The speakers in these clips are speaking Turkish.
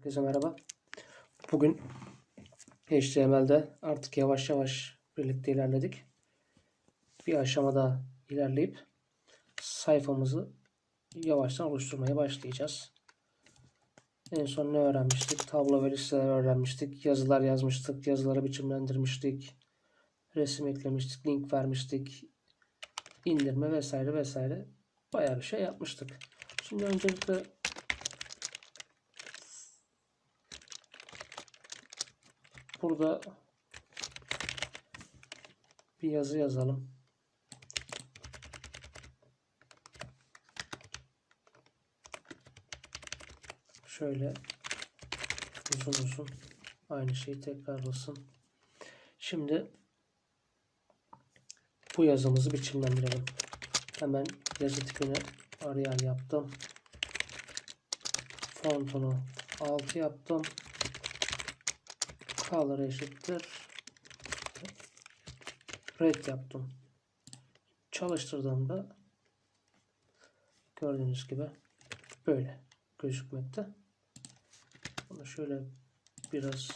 Herkese merhaba. Bugün HTML'de artık yavaş yavaş birlikte ilerledik. Bir aşamada ilerleyip sayfamızı yavaştan oluşturmaya başlayacağız. En son ne öğrenmiştik? Tablo ve listeler öğrenmiştik. Yazılar yazmıştık. Yazıları biçimlendirmiştik. Resim eklemiştik. Link vermiştik. indirme vesaire vesaire. Bayağı bir şey yapmıştık. Şimdi öncelikle burada bir yazı yazalım. Şöyle uzun uzun aynı şeyi tekrarlasın. Şimdi bu yazımızı biçimlendirelim. Hemen yazı tipini Arial yaptım. Fontunu 6 yaptım. Color eşittir. Red yaptım. Çalıştırdığımda gördüğünüz gibi böyle gözükmekte. Bunu şöyle biraz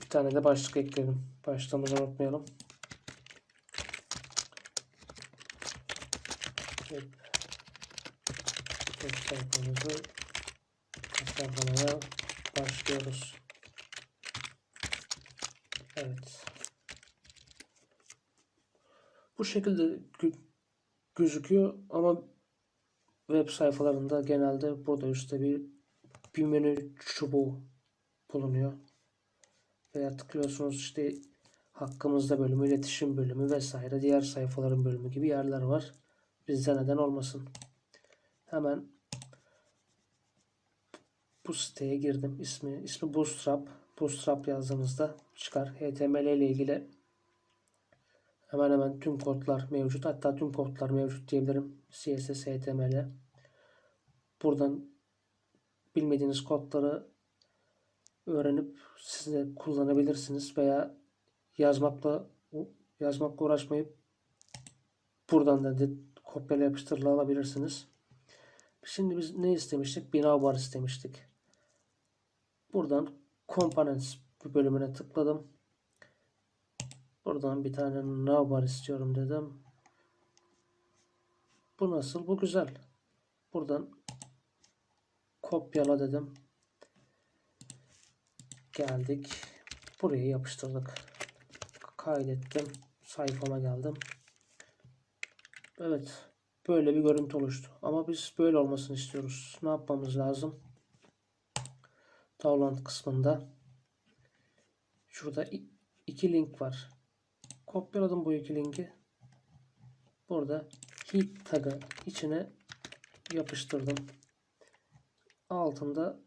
bir tane de başlık ekledim. Başlığımızı unutmayalım. Web web sayfamızı tasarlamaya başlıyoruz. Evet. Bu şekilde gö- gözüküyor ama web sayfalarında genelde burada üstte bir bir menü çubuğu bulunuyor. Veya tıklıyorsunuz işte hakkımızda bölümü, iletişim bölümü vesaire diğer sayfaların bölümü gibi yerler var. Bizde neden olmasın. Hemen bu siteye girdim. İsmi ismi Bootstrap. Bootstrap yazdığınızda çıkar. HTML ile ilgili hemen hemen tüm kodlar mevcut. Hatta tüm kodlar mevcut diyebilirim. CSS, HTML. Buradan bilmediğiniz kodları öğrenip siz de kullanabilirsiniz veya yazmakla yazmakla uğraşmayıp buradan da de kopyala yapıştırla alabilirsiniz. Şimdi biz ne istemiştik? Bina bar istemiştik. Buradan Components bölümüne tıkladım. Buradan bir tane navbar istiyorum dedim. Bu nasıl? Bu güzel. Buradan kopyala dedim. Geldik. Buraya yapıştırdık. Kaydettim. Sayfama geldim. Evet. Böyle bir görüntü oluştu. Ama biz böyle olmasını istiyoruz. Ne yapmamız lazım? Download kısmında şurada iki link var. Kopyaladım bu iki linki. Burada heat tag'ı içine yapıştırdım. Altında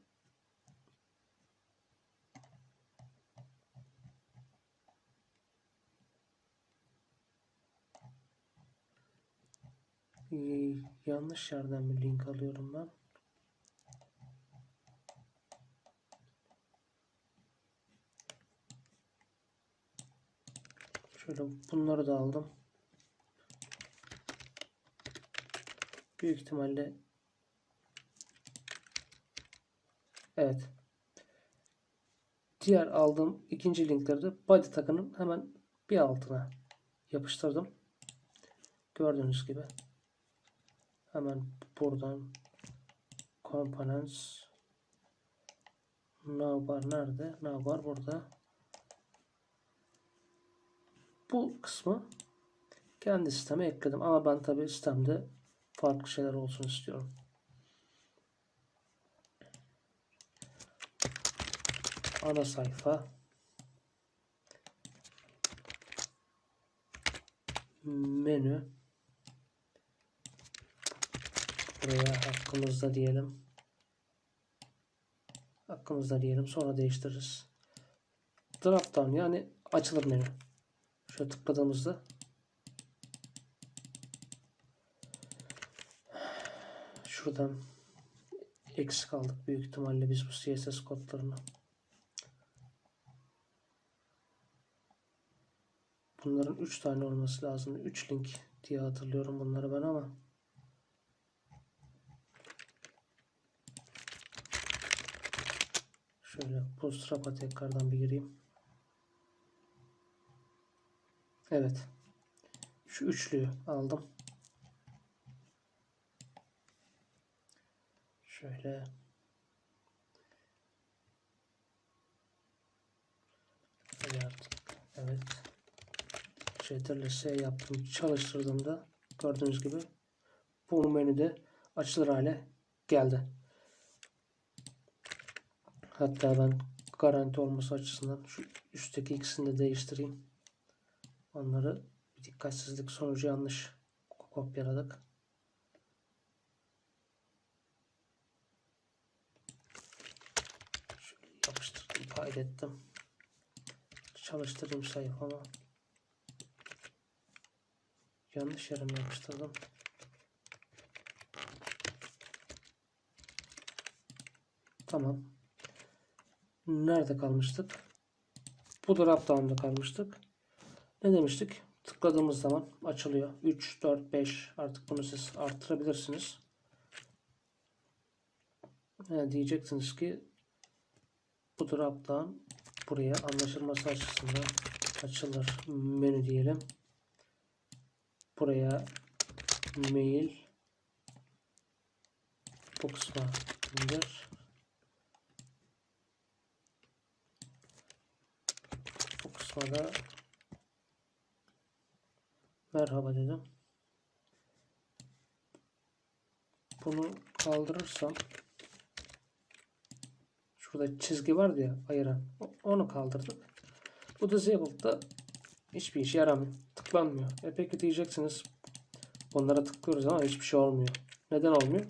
Ee, yanlış yerden bir link alıyorum ben. Şöyle bunları da aldım. Büyük ihtimalle Evet. Diğer aldığım ikinci linkleri de body tagının hemen bir altına yapıştırdım. Gördüğünüz gibi. Hemen buradan components navbar nerede? Navbar burada. Bu kısmı kendi sisteme ekledim ama ben tabi sistemde farklı şeyler olsun istiyorum. Ana sayfa menü Buraya hakkımızda diyelim. Hakkımızda diyelim. Sonra değiştiririz. Drop down yani açılır menü. Şöyle tıkladığımızda şuradan eksik aldık büyük ihtimalle biz bu CSS kodlarını. Bunların 3 tane olması lazım. 3 link diye hatırlıyorum bunları ben ama şöyle bootstrap'a tekrardan bir gireyim. Evet. Şu üçlüyü aldım. Şöyle. Evet. Ctrl S yaptım. Çalıştırdığımda gördüğünüz gibi bu menüde açılır hale geldi. Hatta ben garanti olması açısından şu üstteki ikisini de değiştireyim. Onları bir dikkatsizlik sonucu yanlış kopyaladık. Şöyle yapıştırdım, kaydettim. Çalıştırayım sayfamı. Yanlış yere yapıştırdım? Tamam. Nerede kalmıştık? Bu drop down'da kalmıştık. Ne demiştik? Tıkladığımız zaman açılıyor. 3, 4, 5 artık bunu siz arttırabilirsiniz. Yani diyeceksiniz ki bu drop down buraya anlaşılması açısından açılır menü diyelim. Buraya mail bu kısma indir. Bu kısma da merhaba dedim. Bunu kaldırırsam şurada çizgi vardı ya ayıran. Onu kaldırdık. Bu disabled'da hiçbir işe yaramıyor. Tıklanmıyor. E peki diyeceksiniz bunlara tıklıyoruz ama hiçbir şey olmuyor. Neden olmuyor?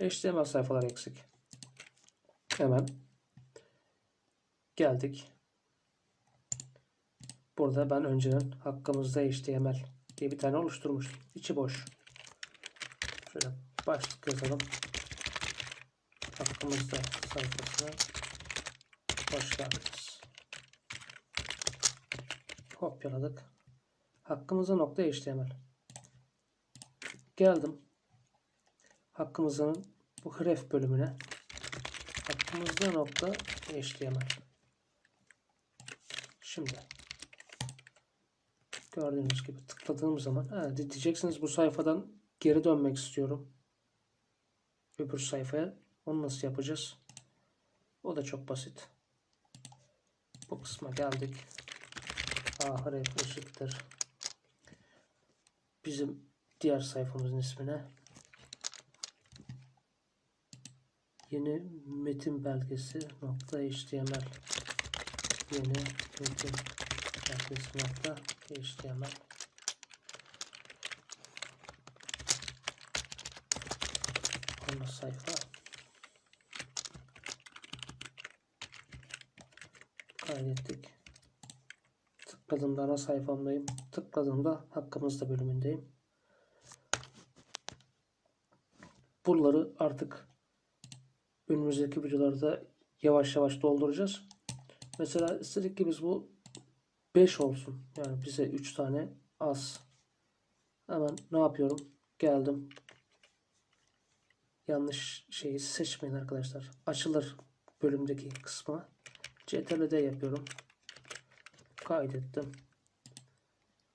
HTML sayfalar eksik. Hemen geldik. Burada ben önceden hakkımızda HTML diye bir tane oluşturmuştum. İçi boş. Şöyle başlık yazalım. Hakkımızda sayfasına geldiniz. Kopyaladık. Hakkımızda nokta HTML. Geldim. Hakkımızın bu href bölümüne hakkımızda nokta HTML. Şimdi gördüğünüz gibi tıkladığım zaman ha, di- diyeceksiniz bu sayfadan geri dönmek istiyorum. Öbür sayfaya. Onu nasıl yapacağız? O da çok basit. Bu kısma geldik. Ahiret eşittir. Bizim diğer sayfamızın ismine yeni metin belgesi nokta html yeni metin nokta html ana sayfa. Kaydettik. Tıkladığımda ana sayfamdayım. Tıkladığımda hakkımızda bölümündeyim. Buraları artık önümüzdeki videolarda yavaş yavaş dolduracağız. Mesela istedik ki biz bu 5 olsun. Yani bize 3 tane az. Hemen ne yapıyorum? Geldim. Yanlış şeyi seçmeyin arkadaşlar. Açılır bölümdeki kısmı. CTRL'de yapıyorum. Kaydettim.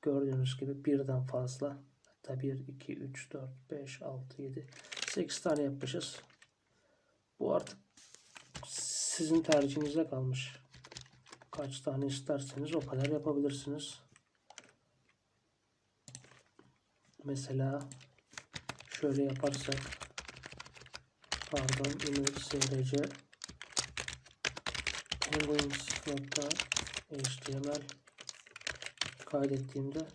Gördüğünüz gibi birden fazla. Hatta 1, 2, 3, 4, 5, 6, 7, 8 tane yapmışız. Bu artık sizin tercihinize kalmış. Kaç tane isterseniz o kadar yapabilirsiniz. Mesela şöyle yaparsak pardon image src penguins.html kaydettiğimde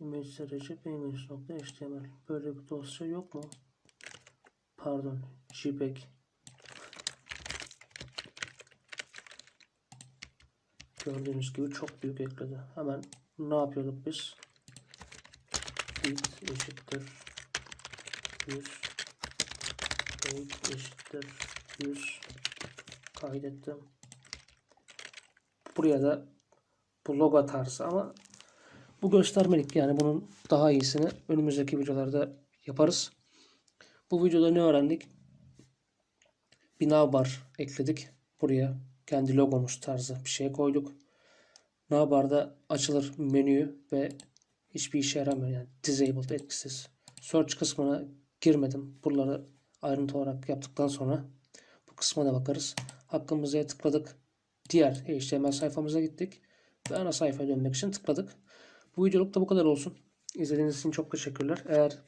image src penguins.html böyle bir dosya yok mu? Pardon JPEG Gördüğünüz gibi çok büyük ekledi. Hemen ne yapıyorduk biz? Bit eşittir 100 Weight eşittir 100 kaydettim. Buraya da bu logo tarzı ama bu göstermelik yani bunun daha iyisini önümüzdeki videolarda yaparız. Bu videoda ne öğrendik? Bir navbar ekledik. Buraya kendi logomuz tarzı bir şey koyduk. Navbarda açılır menüyü ve hiçbir işe yaramıyor. Yani disabled etkisiz. Search kısmına girmedim. Buraları ayrıntı olarak yaptıktan sonra bu kısma da bakarız. Hakkımızı tıkladık. Diğer HTML sayfamıza gittik. Ve ana sayfaya dönmek için tıkladık. Bu videoluk da bu kadar olsun. İzlediğiniz için çok teşekkürler. Eğer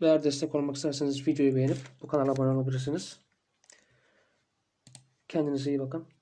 eğer destek olmak isterseniz videoyu beğenip bu kanala abone olabilirsiniz. Kendinize iyi bakın.